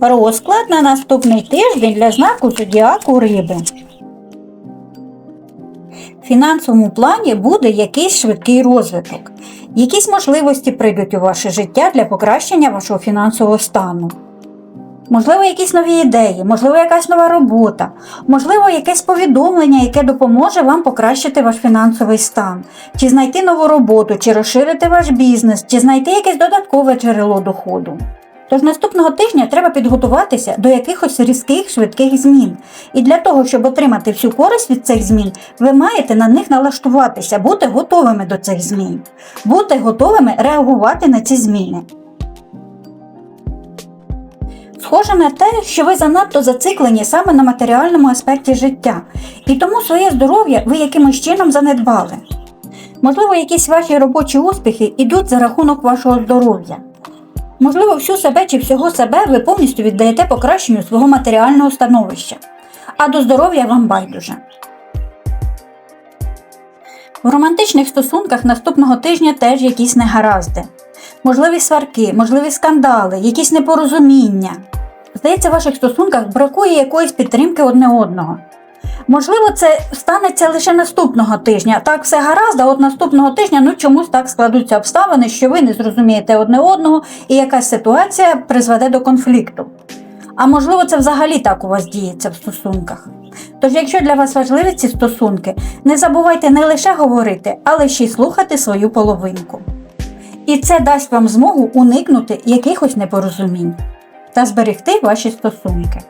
Розклад на наступний тиждень для знаку зодіаку риби. В фінансовому плані буде якийсь швидкий розвиток. Якісь можливості прийдуть у ваше життя для покращення вашого фінансового стану. Можливо, якісь нові ідеї, можливо, якась нова робота, можливо, якесь повідомлення, яке допоможе вам покращити ваш фінансовий стан, чи знайти нову роботу, чи розширити ваш бізнес, чи знайти якесь додаткове джерело доходу. Тож наступного тижня треба підготуватися до якихось різких швидких змін. І для того, щоб отримати всю користь від цих змін, ви маєте на них налаштуватися, бути готовими до цих змін, бути готовими реагувати на ці зміни. Схоже на те, що ви занадто зациклені саме на матеріальному аспекті життя, і тому своє здоров'я ви якимось чином занедбали. Можливо, якісь ваші робочі успіхи йдуть за рахунок вашого здоров'я. Можливо, всю себе чи всього себе ви повністю віддаєте покращенню свого матеріального становища, а до здоров'я вам байдуже. В романтичних стосунках наступного тижня теж якісь негаразди. Можливі сварки, можливі скандали, якісь непорозуміння. Здається, в ваших стосунках бракує якоїсь підтримки одне одного. Можливо, це станеться лише наступного тижня. Так все гаразд, а от наступного тижня ну чомусь так складуться обставини, що ви не зрозумієте одне одного, і якась ситуація призведе до конфлікту. А можливо, це взагалі так у вас діється в стосунках. Тож, якщо для вас важливі ці стосунки, не забувайте не лише говорити, але ще й слухати свою половинку. І це дасть вам змогу уникнути якихось непорозумінь та зберегти ваші стосунки.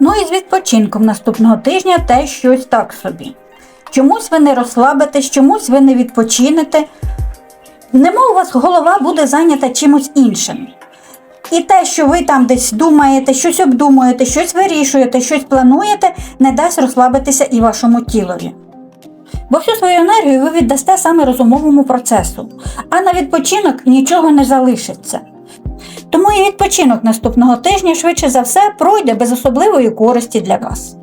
Ну і з відпочинком наступного тижня теж щось так собі. Чомусь ви не розслабитесь, чомусь ви не відпочинете. Немов у вас голова буде зайнята чимось іншим. І те, що ви там десь думаєте, щось обдумуєте, щось вирішуєте, щось плануєте, не дасть розслабитися і вашому тілові. Бо всю свою енергію ви віддасте саме розумовому процесу, а на відпочинок нічого не залишиться. Тому і відпочинок наступного тижня швидше за все пройде без особливої користі для вас.